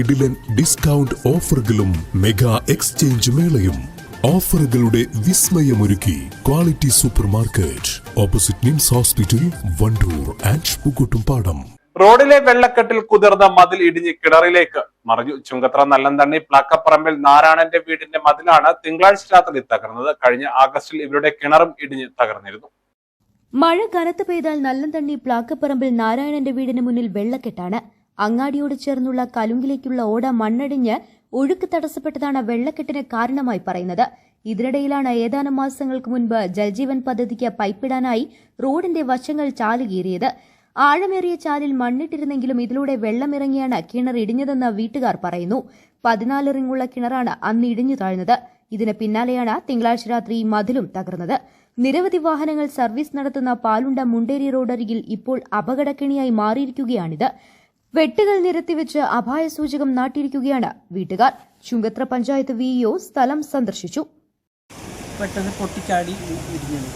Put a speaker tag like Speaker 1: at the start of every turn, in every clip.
Speaker 1: കിടിലൻ ഡിസ്കൗണ്ട് ഓഫറുകളും mega exchange മേളയും. ഓഫറുകളുടെ വിസ്മയമൊരുക്കി quality supermarket opposite NIMS hospital Wandoor and Pookkottumpadam
Speaker 2: റോഡിലെ വെള്ളക്കെട്ടിൽ കുതിർന്ന മതിൽ ഇടിഞ്ഞ് കിണറിലേക്ക് മറിഞ്ഞു. ചുങ്കത്ര നല്ലന്തണ്ണി പ്ലാക്കപ്പറമ്പിൽ നാരായണന്റെ വീടിന്റെ മതിലാണ് തിങ്കളാഴ്ച രാത്രി തകർന്നത്. കഴിഞ്ഞ ആഗസ്റ്റിൽ ഇവരുടെ കിണറും ഇടിഞ്ഞ് തകർന്നിരുന്നു.
Speaker 3: മഴ കനത്ത് പെയ്താൽ നല്ലന്തണ്ണി പ്ലാക്കപ്പറമ്പിൽ നാരായണന്റെ വീടിന് മുന്നിൽ വെള്ളക്കെട്ടാണ്. അങ്ങാടിയോട് ചേർന്നുള്ള കലുങ്കിലേക്കുള്ള ഓട മണ്ണടിഞ്ഞ് ഒഴുക്ക് തടസ്സപ്പെട്ടതാണ് വെള്ളക്കെട്ടിന് കാരണമായി പറയുന്നത്. ഇതിനിടയിലാണ് ഏതാനും മാസങ്ങൾക്ക് മുൻപ് ജൽജീവൻ പദ്ധതിക്ക് പൈപ്പിടാനായി റോഡിന്റെ വശങ്ങൾ ചാലുകീറിയത് ആഴമേറിയ ചാലിൽ മണ്ണിട്ടിരുന്നെങ്കിലും ഇതിലൂടെ വെള്ളമിറങ്ങിയാണ് കിണർ ഇടിഞ്ഞതെന്ന് വീട്ടുകാർ പറയുന്നു. പതിനാല് റിങ്ങുള്ള കിണറാണ് അന്ന് ഇടിഞ്ഞു താഴ്ന്നത്. ഇതിന് പിന്നാലെയാണ് തിങ്കളാഴ്ച രാത്രി മതിലും തകർന്നത്. നിരവധി വാഹനങ്ങൾ സർവീസ് നടത്തുന്ന പാലുണ്ട മുണ്ടേരി റോഡരികിൽ ഇപ്പോൾ അപകടക്കിണിയായി മാറിയിരിക്കുകയാണിത്. വെട്ടുകൾ നിരത്തിവെച്ച് അപായ സൂചകം നാട്ടിയിരിക്കുകയാണ് വീട്ടുകാർ. ചുങ്കത്ര പഞ്ചായത്ത് വിഇഒ സ്ഥലം സന്ദർശിച്ചു.
Speaker 4: പെട്ടെന്ന് പൊട്ടിച്ചാടി ഇ- ഇടിഞ്ഞത്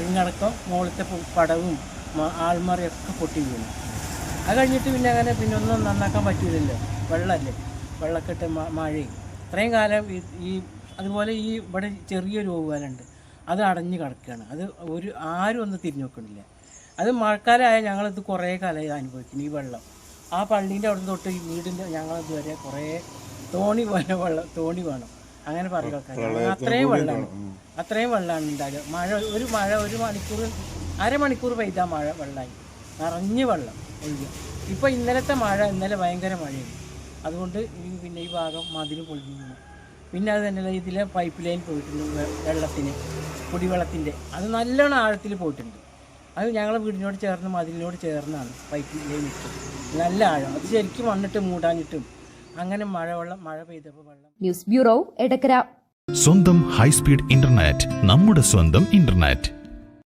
Speaker 4: റിങ്ങടക്കം മുകളിലത്തെ പടവും ആൾമറയൊക്കെ പൊട്ടി വീണു അത് കഴിഞ്ഞിട്ട് പിന്നെ അങ്ങനെ പിന്നെ ഒന്നും നന്നാക്കാൻ പറ്റൂലല്ലോ വെള്ളമല്ലേ? വെള്ളക്കെട്ട് മഴയും. ഇത്രയും കാലം ഈ അതുപോലെ ഈ ഇവിടെ ചെറിയൊരു ഓവുകാലുണ്ട്. അത് അടഞ്ഞു കിടക്കുകയാണ്. അത് ഒരു ആരും ഒന്ന് തിരിഞ്ഞു നോക്കണില്ല. അത് മഴക്കാലമായ ഞങ്ങളിത് കുറേ കാലമായി അനുഭവിക്കുന്നു ഈ വെള്ളം. ആ പള്ളീന്റെ അവിടെ തൊട്ട് ഈ വീടിന്റെ ഞങ്ങൾ ഇതുവരെ കുറേ തോണി പോലെ വെള്ളം തോണി വേണം. അങ്ങനെ പറയുക അത്രയും വെള്ളമാണ്. അത്രയും വെള്ളമാണ് ഉണ്ടാകുക മഴ ഒരു മഴ ഒരു മണിക്കൂർ അരമണിക്കൂർ പെയ്താൽ മഴ വെള്ളമായി. നിറഞ്ഞ് വെള്ളം ഒഴുകുക ഇപ്പോൾ ഇന്നലത്തെ മഴ ഇന്നലെ ഭയങ്കര മഴയായിരുന്നു. അതുകൊണ്ട് ഈ പിന്നെ ഈ ഭാഗം മതിൽ പൊളിഞ്ഞു. പിന്നെ അത് തന്നെ ഇതിലെ പൈപ്പ് ലൈൻ പോയിട്ടുണ്ട് വെള്ളത്തിന് കുടിവെള്ളത്തിന്റെ അത് നല്ലോണം ആഴത്തിൽ പോയിട്ടുണ്ട്. അത് ഞങ്ങളെ വീടിനോട് ചേർന്ന് മതിലിനോട് ചേർന്നാണ് പൈപ്പ് ലൈൻ ഇട്ടത്. നല്ല ആഴം. അത് ശരിക്കും വന്നിട്ട് മൂടാനിട്ടും അങ്ങനെ മഴവെള്ളം മഴ പെയ്തപ്പോൾ വെള്ളം.
Speaker 3: News bureau Edakkara.
Speaker 5: സ്വന്തം ഹൈസ്പീഡ് ഇന്റർനെറ്റ് നമ്മുടെ സ്വന്തം ഇന്റർനെറ്റ്.